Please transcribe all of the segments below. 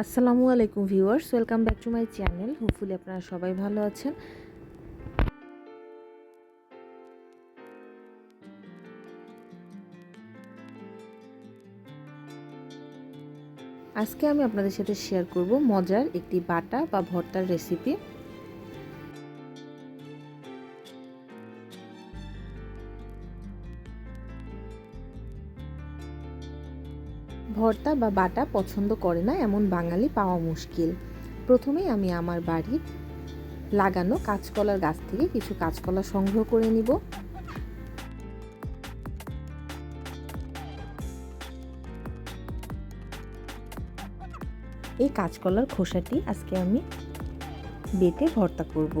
আসসালামু আলাইকুম viewers, welcome back to my channel. Hopefully আপনারা সবাই ভালো আছেন। আজকে আমি আপনাদের সাথে শেয়ার করব মজার একটি বাটা বা ভর্তার রেসিপি ভর্তা বা বাটা পছন্দ করে না এমন বাঙালি পাওয়া মুশকিল। প্রথমেই আমি আমার বাড়ির লাগানো কাঁচকলার গাছ থেকে কিছু কাঁচকলা সংগ্রহ করে নিব। এই কাঁচকলার খোসাটি আজকে আমি বেটে ভর্তা করব।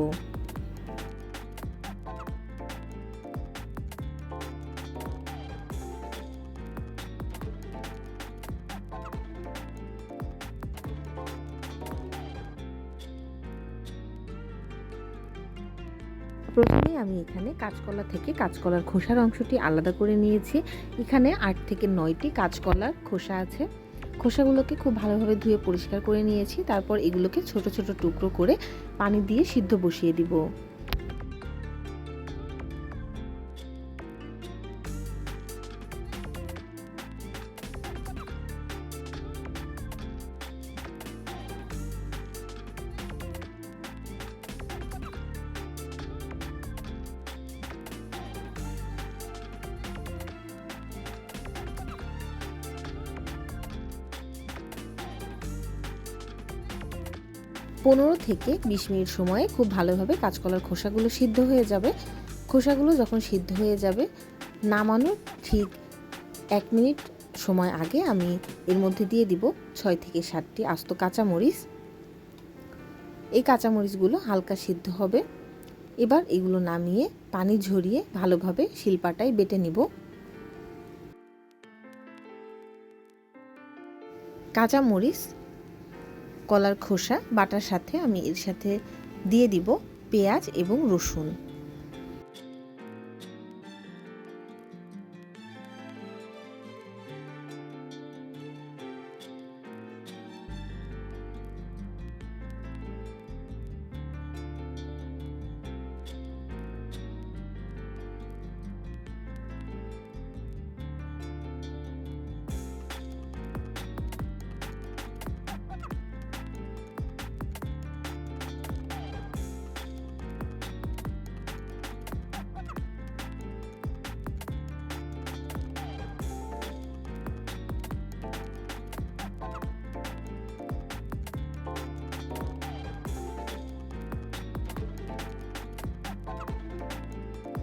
প্রথমে আমি এখানে কাঁচকলা থেকে কাঁচকলার খোসার অংশটি আলাদা করে নিয়েছি। এখানে আট থেকে নয়টি কাঁচকলার খোসা আছে। খোসাগুলোকে খুব ভালোভাবে ধুয়ে পরিষ্কার করে নিয়েছি। তারপর এগুলোকে ছোট ছোট টুকরো করে পানি দিয়ে সিদ্ধ বসিয়ে দিব। পনেরো থেকে বিশ মিনিট সময়ে খুব ভালোভাবে কাঁচকলার খোসাগুলো সিদ্ধ হয়ে যাবে। খোসাগুলো যখন সিদ্ধ হয়ে যাবে, নামানোর ঠিক এক মিনিট সময় আগে আমি এর মধ্যে দিয়ে দিব ছয় থেকে সাতটি আস্ত কাঁচামরিচ। এই কাঁচামরিচগুলো হালকা সিদ্ধ হবে। এবার এগুলো নামিয়ে পানি ঝরিয়ে ভালোভাবে শিলপাটায় বেটে নিব। কাঁচামরিচ কলার খোসা বাটার সাথে আমি এর সাথে দিয়ে দিব পেঁয়াজ এবং রসুন।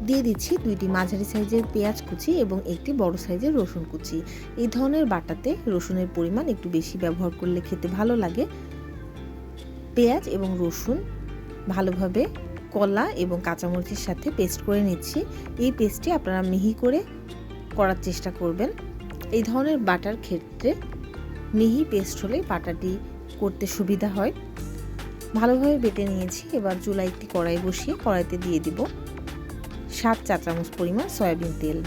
দিয়ে দিচ্ছি দুইটি মাঝারি সাইজের পেঁয়াজ কুচি এবং একটি বড় সাইজের রসুন কুচি। এই ধরনের বাটাতে রসুনের পরিমাণ একটু বেশি ব্যবহার করলে খেতে ভালো লাগে। পেঁয়াজ এবং রসুন ভালোভাবে কলা এবং কাঁচামরিচের সাথে পেস্ট করে নিচ্ছি। এই পেস্টটি আপনারা মিহি করে করার চেষ্টা করবেন। এই ধরনের বাটার ক্ষেত্রে মিহি পেস্ট হলে বাটাটি করতে সুবিধা হয়। ভালোভাবে বেটে নিয়েছি। এবার চুলা একটি কড়াই বসিয়ে কড়াইতে দিয়ে দিব। সাত চা চামচ পরিমাণ সয়াবিন তেল।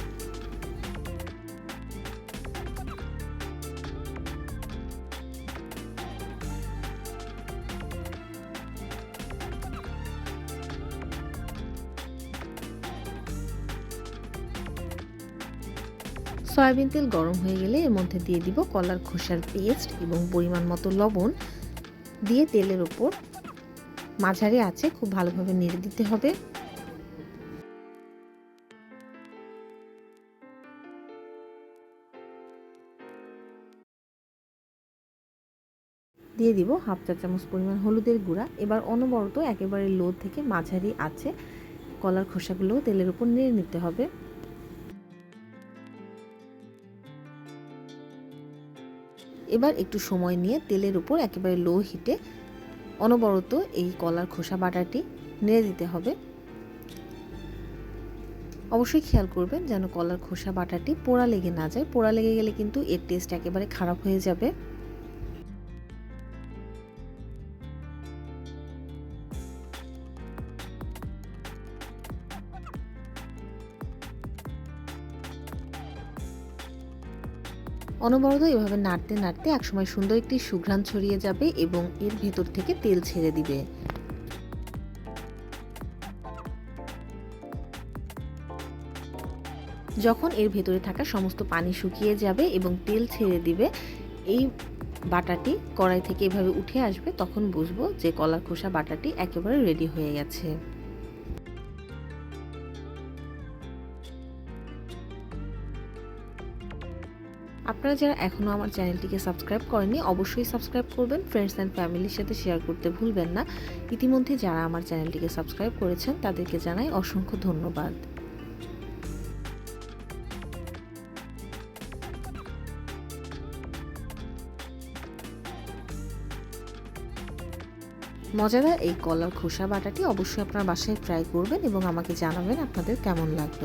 সয়াবিন তেল গরম হয়ে গেলে এর মধ্যে দিয়ে দিব কলার খোসার পেস্ট এবং পরিমাণ মতো লবণ। দিয়ে তেলের ওপর মাঝারি আছে খুব ভালোভাবে নেড়ে দিতে হবে। দিয়ে দিব হাফ চা চামচ পরিমাণ হলুদের গুঁড়া। এবার অনবরত একেবারে লো থেকে মাঝারি আছে কলার খোসাগুলো তেলের উপর নেড়ে নিতে হবে। এবার একটু সময় নিয়ে তেলের উপর একেবারে লো হিটে অনবরত এই কলার খোসা বাটাটি নেড়ে দিতে হবে। অবশ্যই খেয়াল করবেন যেন কলার খোসা বাটাটি পোড়া লেগে না যায়। পোড়া লেগে গেলে কিন্তু এর টেস্ট একেবারে খারাপ হয়ে যাবে। অনবরত এভাবে নাড়তে নাড়তে একসময় সুন্দর একটি সুঘ্রাণ ছড়িয়ে যাবে এবং এর ভেতর থেকে তেল ছেড়ে দিবে। যখন এর ভেতরে থাকা সমস্ত পানি শুকিয়ে যাবে এবং তেল ছেড়ে দিবে, এই বাটাটি কড়াই থেকে এভাবে উঠে আসবে, তখন বুঝব যে কলার খোসা বাটাটি একেবারে রেডি হয়ে গেছে। আপনারা যারা এখনও আমার চ্যানেলটিকে সাবস্ক্রাইব করেননি, অবশ্যই সাবস্ক্রাইব করবেন। ফ্রেন্ডস অ্যান্ড ফ্যামিলির সাথে শেয়ার করতে ভুলবেন না। ইতিমধ্যে যারা আমার চ্যানেলটিকে সাবস্ক্রাইব করেছেন, তাদেরকে জানাই অসংখ্য ধন্যবাদ। মজাদার এই কলার খোসা বাটাটি অবশ্যই আপনার বাসায় ট্রাই করবেন এবং আমাকে জানাবেন আপনাদের কেমন লাগল।